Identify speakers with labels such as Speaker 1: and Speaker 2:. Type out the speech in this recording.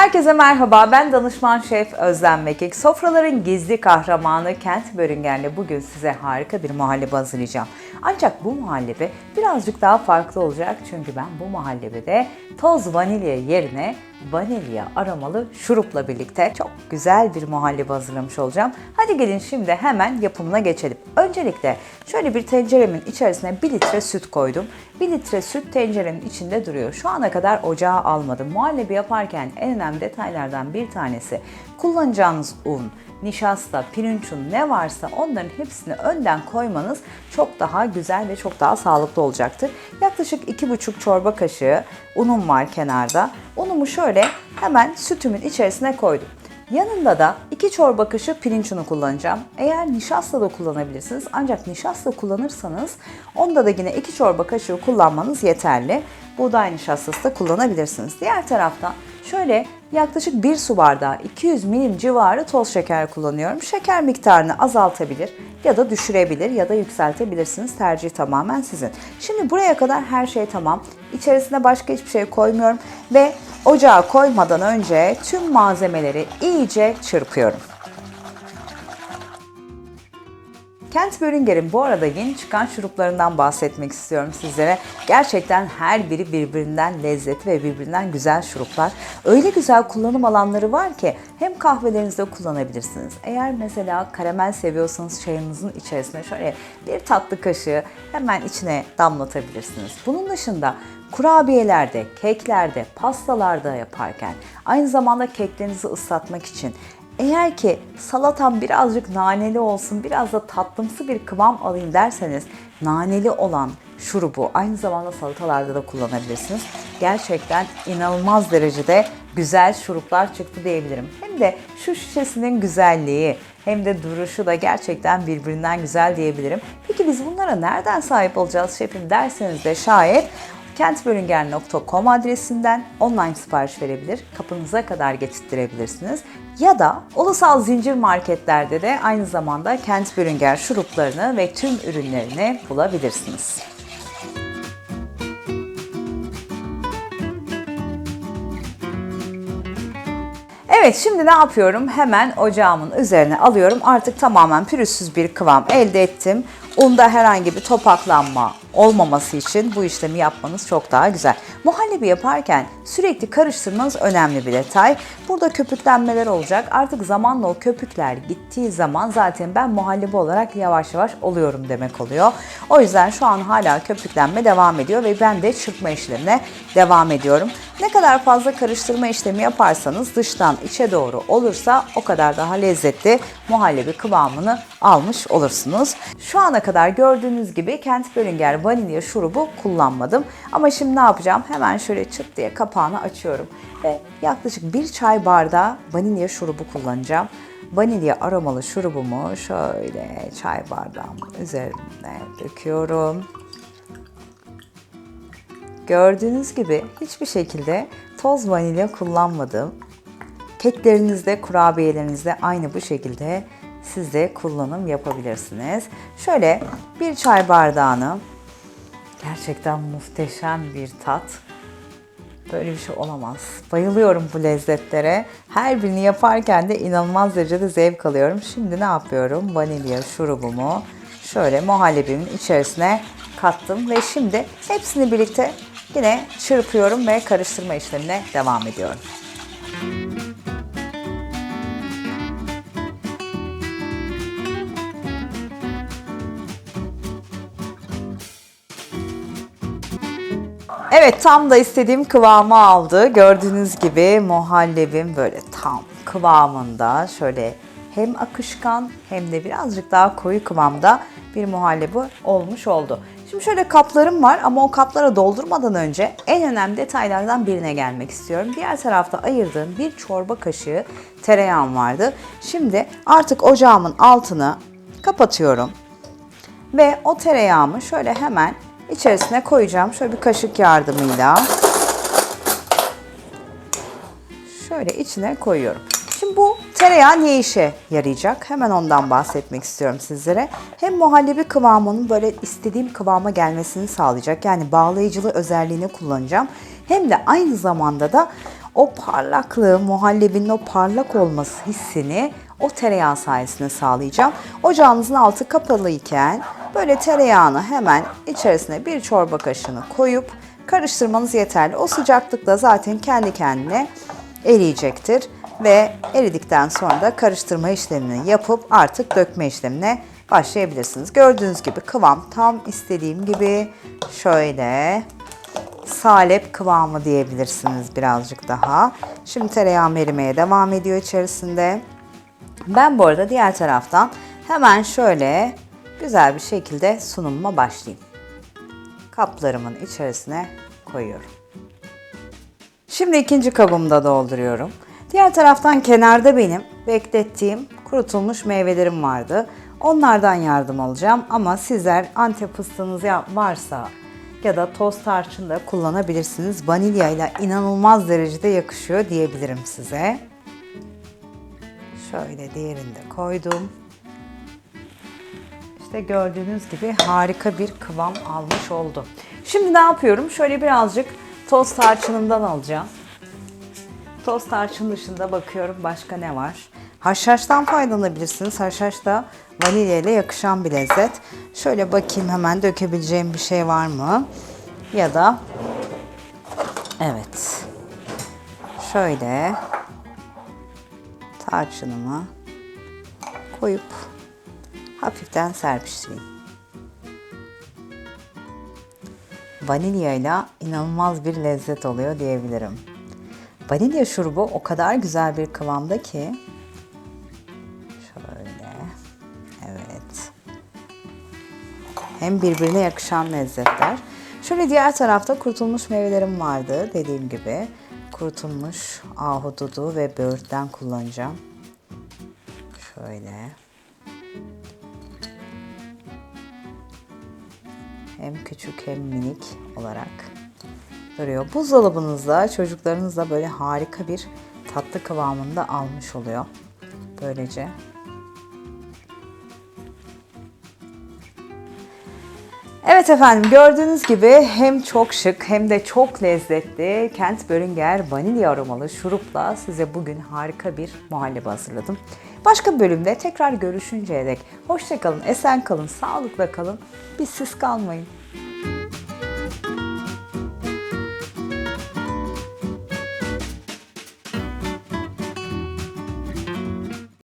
Speaker 1: Herkese merhaba, ben danışman şef Özlem Mekik. Sofraların gizli kahramanı Kent Börüngen'le bugün size harika bir muhallebi hazırlayacağım. Ancak bu muhallebi birazcık daha farklı olacak çünkü ben bu muhallebide toz vanilya yerine vanilya aromalı şurupla birlikte çok güzel bir muhallebi hazırlamış olacağım. Hadi gelin şimdi hemen yapımına geçelim. Öncelikle şöyle bir tenceremin içerisine 1 litre süt koydum. 1 litre süt tencerenin içinde duruyor. Şu ana kadar ocağa almadım. Muhallebi yaparken en önemli detaylardan bir tanesi kullanacağınız un, nişasta, pirinç unu ne varsa onların hepsini önden koymanız çok daha güzel ve çok daha sağlıklı olacaktır. Yaklaşık 2,5 çorba kaşığı unum var kenarda. Unumu şöyle hemen sütümün içerisine koydum. Yanında da 2 çorba kaşığı pirinç unu kullanacağım. Eğer nişasta da kullanabilirsiniz ancak nişasta kullanırsanız onda da yine 2 çorba kaşığı kullanmanız yeterli. Buğday nişastası da kullanabilirsiniz. Diğer taraftan şöyle yaklaşık 1 su bardağı 200 milim civarı toz şeker kullanıyorum. Şeker miktarını azaltabilir ya da düşürebilir ya da yükseltebilirsiniz. Tercih tamamen sizin. Şimdi buraya kadar her şey tamam. İçerisine başka hiçbir şey koymuyorum ve ocağa koymadan önce tüm malzemeleri iyice çırpıyorum. Kent Börünger'in bu arada yeni çıkan şuruplarından bahsetmek istiyorum sizlere. Gerçekten her biri birbirinden lezzetli ve birbirinden güzel şuruplar. Öyle güzel kullanım alanları var ki hem kahvelerinizde kullanabilirsiniz. Eğer mesela karamel seviyorsanız çayınızın içerisine şöyle bir tatlı kaşığı hemen içine damlatabilirsiniz. Bunun dışında kurabiyelerde, keklerde, pastalarda yaparken aynı zamanda keklerinizi ıslatmak için eğer ki salatam birazcık naneli olsun, biraz da tatlımsı bir kıvam alayım derseniz naneli olan şurubu aynı zamanda salatalarda da kullanabilirsiniz. Gerçekten inanılmaz derecede güzel şuruplar çıktı diyebilirim. Hem de şu şişesinin güzelliği hem de duruşu da gerçekten birbirinden güzel diyebilirim. Peki biz bunlara nereden sahip olacağız şefim derseniz de şayet kentbölünger.com adresinden online sipariş verebilir, kapınıza kadar getirtirebilirsiniz. Ya da ulusal zincir marketlerde de aynı zamanda Kent Bölünger şuruplarını ve tüm ürünlerini bulabilirsiniz. Evet şimdi ne yapıyorum? Hemen ocağımın üzerine alıyorum. Artık tamamen pürüzsüz bir kıvam elde ettim. Unda herhangi bir topaklanma olmaması için bu işlemi yapmanız çok daha güzel. Muhallebi yaparken sürekli karıştırmanız önemli bir detay. Burada köpüklenmeler olacak. Artık zamanla o köpükler gittiği zaman zaten ben muhallebi olarak yavaş yavaş oluyorum demek oluyor. O yüzden şu an hala köpüklenme devam ediyor ve ben de çırpma işlemine devam ediyorum. Ne kadar fazla karıştırma işlemi yaparsanız dıştan içe doğru olursa o kadar daha lezzetli muhallebi kıvamını almış olursunuz. Şu ana kadar gördüğünüz gibi Kent Bölünger vanilya şurubu kullanmadım. Ama şimdi ne yapacağım? Hemen şöyle çıt diye kapağını açıyorum. Ve yaklaşık bir çay bardağı vanilya şurubu kullanacağım. Vanilya aromalı şurubumu şöyle çay bardağımın üzerine döküyorum. Gördüğünüz gibi hiçbir şekilde toz vanilya kullanmadım. Keklerinizde, kurabiyelerinizde aynı bu şekilde siz de kullanım yapabilirsiniz. Şöyle bir çay bardağını gerçekten muhteşem bir tat. Böyle bir şey olamaz. Bayılıyorum bu lezzetlere. Her birini yaparken de inanılmaz derecede zevk alıyorum. Şimdi ne yapıyorum? Vanilya şurubumu şöyle muhallebimin içerisine kattım ve şimdi hepsini birlikte yine çırpıyorum ve karıştırma işlemine devam ediyorum. Evet tam da istediğim kıvamı aldı. Gördüğünüz gibi muhallebim böyle tam kıvamında şöyle hem akışkan hem de birazcık daha koyu kıvamda bir muhallebi olmuş oldu. Şimdi şöyle kaplarım var ama o kaplara doldurmadan önce en önemli detaylardan birine gelmek istiyorum. Diğer tarafta ayırdığım bir çorba kaşığı tereyağım vardı. Şimdi artık ocağımın altını kapatıyorum. Ve o tereyağımı şöyle hemen içerisine koyacağım. Şöyle bir kaşık yardımıyla. Şöyle içine koyuyorum. Şimdi bu tereyağı ne işe yarayacak? Hemen ondan bahsetmek istiyorum sizlere. Hem muhallebi kıvamının böyle istediğim kıvama gelmesini sağlayacak. Yani bağlayıcılığı özelliğini kullanacağım. Hem de aynı zamanda da o parlaklığı, muhallebinin o parlak olması hissini o tereyağı sayesinde sağlayacağım. Ocağınızın altı kapalı iken böyle tereyağını hemen içerisine bir çorba kaşığını koyup karıştırmanız yeterli. O sıcaklıkta zaten kendi kendine eriyecektir ve eridikten sonra da karıştırma işlemini yapıp artık dökme işlemine başlayabilirsiniz. Gördüğünüz gibi kıvam tam istediğim gibi şöyle salep kıvamı diyebilirsiniz birazcık daha. Şimdi tereyağım erimeye devam ediyor içerisinde. Ben bu arada diğer taraftan hemen şöyle güzel bir şekilde sunumuma başlayayım. Kaplarımın içerisine koyuyorum. Şimdi ikinci kabımda dolduruyorum. Diğer taraftan kenarda benim beklettiğim kurutulmuş meyvelerim vardı. Onlardan yardım alacağım ama sizler antep fıstığınız varsa ya da toz tarçın da kullanabilirsiniz. Vanilya ile inanılmaz derecede yakışıyor diyebilirim size. Şöyle diğerini de koydum. İşte gördüğünüz gibi harika bir kıvam almış oldu. Şimdi ne yapıyorum? Şöyle birazcık toz tarçınımdan alacağım. Toz tarçın dışında bakıyorum başka ne var. Haşhaştan faydalanabilirsiniz. Haşhaş da vanilya ile yakışan bir lezzet. Şöyle bakayım hemen dökebileceğim bir şey var mı? Ya da evet. Şöyle tarçınımı koyup hafiften serpiştireyim. Vanilya ile inanılmaz bir lezzet oluyor diyebilirim. Vanilya şurubu o kadar güzel bir kıvamda ki hem birbirine yakışan lezzetler. Şöyle diğer tarafta kurutulmuş meyvelerim vardı dediğim gibi. Kurutulmuş ahududu ve böğürtlen kullanacağım. Şöyle. Hem küçük hem minik olarak duruyor. Buzdolabınızda çocuklarınızla böyle harika bir tatlı kıvamında almış oluyor. Böylece. Evet efendim gördüğünüz gibi hem çok şık hem de çok lezzetli Kent Börünger vanilya aromalı şurupla size bugün harika bir muhallebi hazırladım. Başka bölümde tekrar görüşünceye dek hoşçakalın, esen kalın, sağlıkla kalın, bizsiz kalmayın.